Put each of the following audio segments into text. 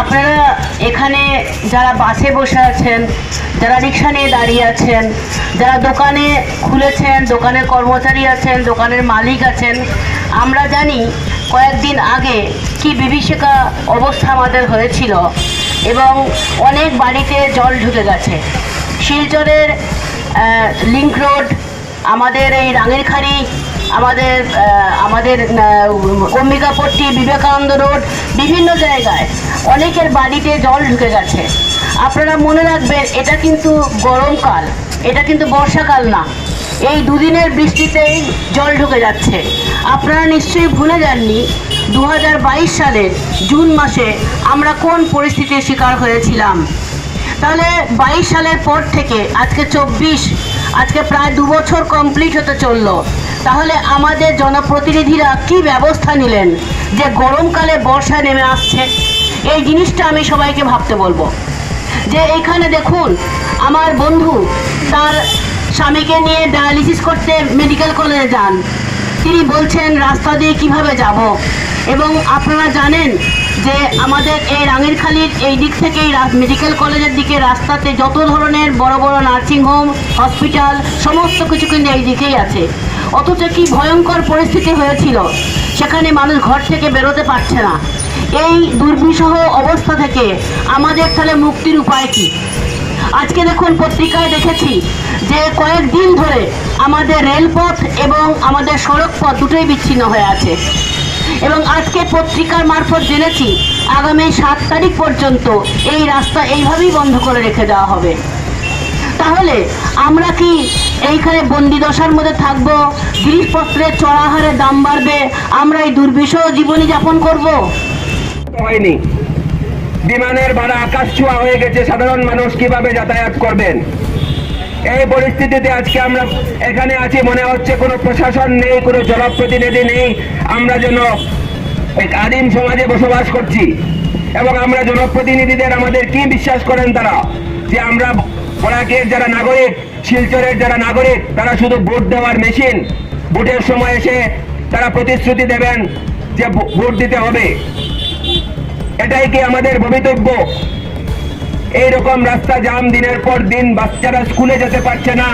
আপনারা এখানে যারা বাসে বসে আছেন, যারা রিক্সা নিয়ে দাঁড়িয়ে আছেন, যারা দোকানে খুলেছেন, দোকানের কর্মচারী আছেন, দোকানের মালিক আছেন, আমরা জানি কয়েকদিন আগে কি বিভীষিকা অবস্থা আমাদের হয়েছিল এবং অনেক বাড়িতে জল ঢুকে গেছে। শিলচরের লিঙ্ক রোড, আমাদের এই রাঙেরখাড়ি আমাদের আমাদের অম্বিকাপট্টি, বিবেকানন্দ রোড, বিভিন্ন জায়গায় অনেকের বাড়িতে জল ঢুকে গেছে। আপনারা মনে রাখবেন, এটা কিন্তু গরমকাল, এটা কিন্তু বর্ষাকাল না। এই দুদিনের বৃষ্টিতেই জল ঢুকে যাচ্ছে। আপনারা নিশ্চয়ই ভুলে যাননি দু হাজার বাইশ সালের জুন মাসে আমরা কোন পরিস্থিতির শিকার হয়েছিলাম? তাহলে বাইশ সালের পর থেকে আজকে চব্বিশ, আজকে প্রায় দু বছর কমপ্লিট হতে চলল। তাহলে আমাদের জনপ্রতিনিধিরা কি ব্যবস্থা নিলেন যে গরমকালে বর্ষা নেমে আসছে? এই জিনিসটা আমি সবাইকে ভাবতে বলব। যে এখানে দেখুন, আমার বন্ধু তার স্বামীকে নিয়ে ডায়ালিসিস করতে মেডিকেল কলেজে যান। তিনি বলছেন, রাস্তা দিয়ে কীভাবে যাব? এবং আপনারা জানেন যে আমাদের এই রাঙেরখালির এই দিক থেকেই মেডিকেল কলেজের দিকে রাস্তাতে যত ধরনের বড় বড় নার্সিংহোম হসপিটাল, সমস্ত কিছু কিন্তু এই দিকেই আছে। অথচ কি ভয়ঙ্কর পরিস্থিতি হয়েছিল? সেখানে মানুষ ঘর থেকে বেরোতে পারছে না। এই দুর্বিষহ অবস্থা থেকে আমাদের তাহলে মুক্তির উপায় কী? আজকে দেখুন, পত্রিকায় দেখেছি যে কয়েকদিন ধরে আমাদের রেলপথ এবং আমাদের সড়ক পথ দুটোই বিচ্ছিন্ন হয়ে আছে। এবং আজকে পত্রিকার মারফত জেনেছি, আগামী সাত তারিখ পর্যন্ত এই রাস্তা এইভাবেই বন্ধ করে রেখে দেওয়া হবে। তাহলে আমরা কি এইখানে বন্দি দশার মধ্যে থাকব? জিনিসপত্রের চড়া হারে দাম বাড়বে? আমরা এই দুর্বিষহ জীবনী যাপন করব? হয়নি। বিমানের ভাড়া আকাশ ছোঁয়া হয়ে গেছে, সাধারণ মানুষ কীভাবে যাতায়াত করবেন? এই পরিস্থিতিতে আজকে আমরা এখানে আছি, মনে হচ্ছে কোনো প্রশাসন নেই, কোনো জনপ্রতিনিধি নেই। আমরা যেন এক আদিম সমাজে বসবাস করছি। এবং আমরা জনপ্রতিনিধিদের আমাদের কি বিশ্বাস করেন তারা? যে আমরা বরাকের যারা নাগরিক, শিলচরের যারা নাগরিক, তারা শুধু ভোট দেওয়ার মেশিন ভোটের সময় এসে তারা প্রতিশ্রুতি দেবেন যে ভোট দিতে হবে। এটাই কি আমাদের ভবিতব্য? এইরকম রাস্তা জাম দিনের পর দিন বাচ্চারা স্কুলে যেতে পারছে না,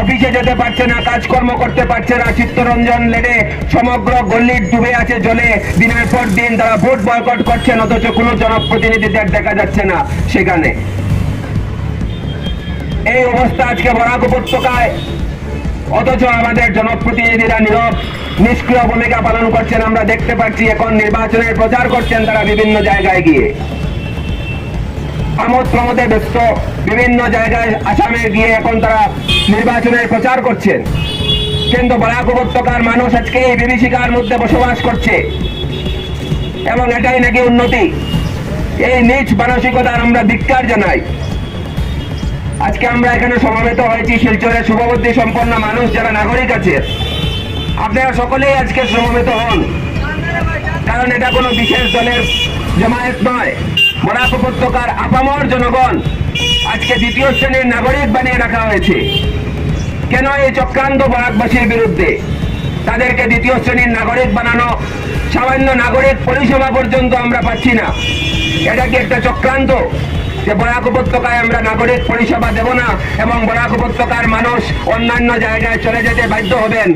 অফিসে যেতে পারছে না, কাজকর্ম করতে পারছে না, চিত্তরঞ্জন লেনে সমগ্র গল্লি ডুবে আছে জলে। দিনের পর দিন তারা ভোট বয়কট করছেন, অথচ কোনো জনপ্রতিনিধিদের দেখা যাচ্ছে না সেখানে। এই অবস্থা আজকে বরাক উপত্যকায়। অথচ আমাদের জনপ্রতিনিধিরা নীরব, নিষ্ক্রিয় ভূমিকা পালন করছেন। আমরা দেখতে পাচ্ছি এখন নির্বাচনের প্রচার করছেন তারা বিভিন্ন জায়গায় গিয়ে। আমোদ প্রমোদে ব্যস্ত বিভিন্ন জায়গায় আসামে গিয়ে এখন তারা নির্বাচনের প্রচার করছেন। কিন্তু বরাক উপত্যকার মানুষ আজকে এই বিভীষিকার মধ্যে বসবাস করছে। এবং এটাই নাকি উন্নতি। এই নিজ মানসিকতার আমরা ধিক্কার জানাই। আজকে আমরা এখানে সমাবেত হয়েছি। শিলচরের শুভবুদ্ধি সম্পন্ন মানুষ যারা নাগরিক আছে, আপনারা সকলেই আজকে সমবেত হন। কারণ এটা কোনো বিশেষ দলের জমায়েত নয়, বরাক উপত্যকার আপামর জনগণ আজকে দ্বিতীয় শ্রেণির নাগরিক বানিয়ে রাখা হয়েছে। কেন এই চক্রান্ত বরাকবাসীর বিরুদ্ধে? তাদেরকে দ্বিতীয় শ্রেণির নাগরিক বানানো, সামান্য নাগরিক পরিষেবা পর্যন্ত আমরা পাচ্ছি না। এটা কি একটা চক্রান্ত? যে বরাক উপত্যকায় আমরা নাগরিক পরিষেবা দেব না, এবং বরাক উপত্যকার মানুষ অন্যান্য জায়গায় চলে যেতে বাধ্য হবেন।